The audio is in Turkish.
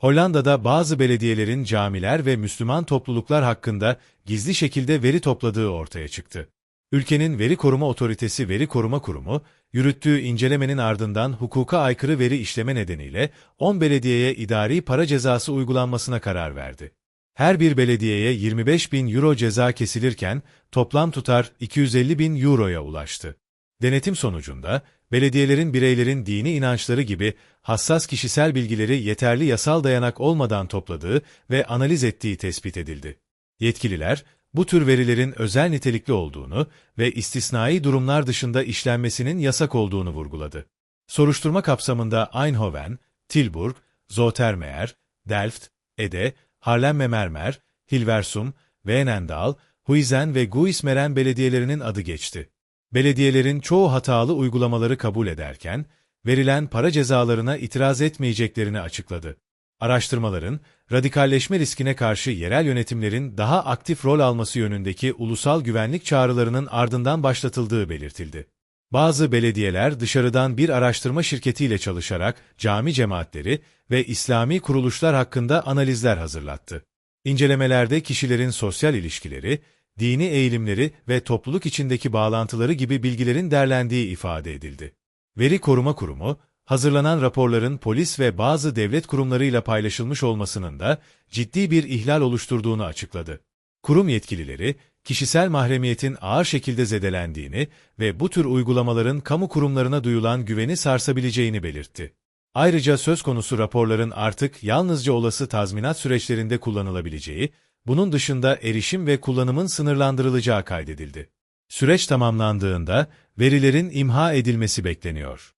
Hollanda'da bazı belediyelerin camiler ve Müslüman topluluklar hakkında gizli şekilde veri topladığı ortaya çıktı. Ülkenin Veri Koruma Otoritesi Veri Koruma Kurumu, yürüttüğü incelemenin ardından hukuka aykırı veri işleme nedeniyle 10 belediyeye idari para cezası uygulanmasına karar verdi. Her bir belediyeye 25 bin euro ceza kesilirken toplam tutar 250 bin euroya ulaştı. Denetim sonucunda, belediyelerin bireylerin dini inançları gibi hassas kişisel bilgileri yeterli yasal dayanak olmadan topladığı ve analiz ettiği tespit edildi. Yetkililer, bu tür verilerin özel nitelikli olduğunu ve istisnai durumlar dışında işlenmesinin yasak olduğunu vurguladı. Soruşturma kapsamında Eindhoven, Tilburg, Zotermeer, Delft, Ede, Haarlemmermeer, Hilversum, Veenendaal, Huizen ve Guismeren belediyelerinin adı geçti. Belediyelerin çoğu hatalı uygulamaları kabul ederken, verilen para cezalarına itiraz etmeyeceklerini açıkladı. Araştırmaların, radikalleşme riskine karşı yerel yönetimlerin daha aktif rol alması yönündeki ulusal güvenlik çağrılarının ardından başlatıldığı belirtildi. Bazı belediyeler dışarıdan bir araştırma şirketiyle çalışarak cami cemaatleri ve İslami kuruluşlar hakkında analizler hazırlattı. İncelemelerde kişilerin sosyal ilişkileri, dini eğilimleri ve topluluk içindeki bağlantıları gibi bilgilerin derlendiği ifade edildi. Veri Koruma Kurumu, hazırlanan raporların polis ve bazı devlet kurumlarıyla paylaşılmış olmasının da ciddi bir ihlal oluşturduğunu açıkladı. Kurum yetkilileri, kişisel mahremiyetin ağır şekilde zedelendiğini ve bu tür uygulamaların kamu kurumlarına duyulan güveni sarsabileceğini belirtti. Ayrıca söz konusu raporların artık yalnızca olası tazminat süreçlerinde kullanılabileceği, bunun dışında erişim ve kullanımın sınırlandırılacağı kaydedildi. Süreç tamamlandığında verilerin imha edilmesi bekleniyor.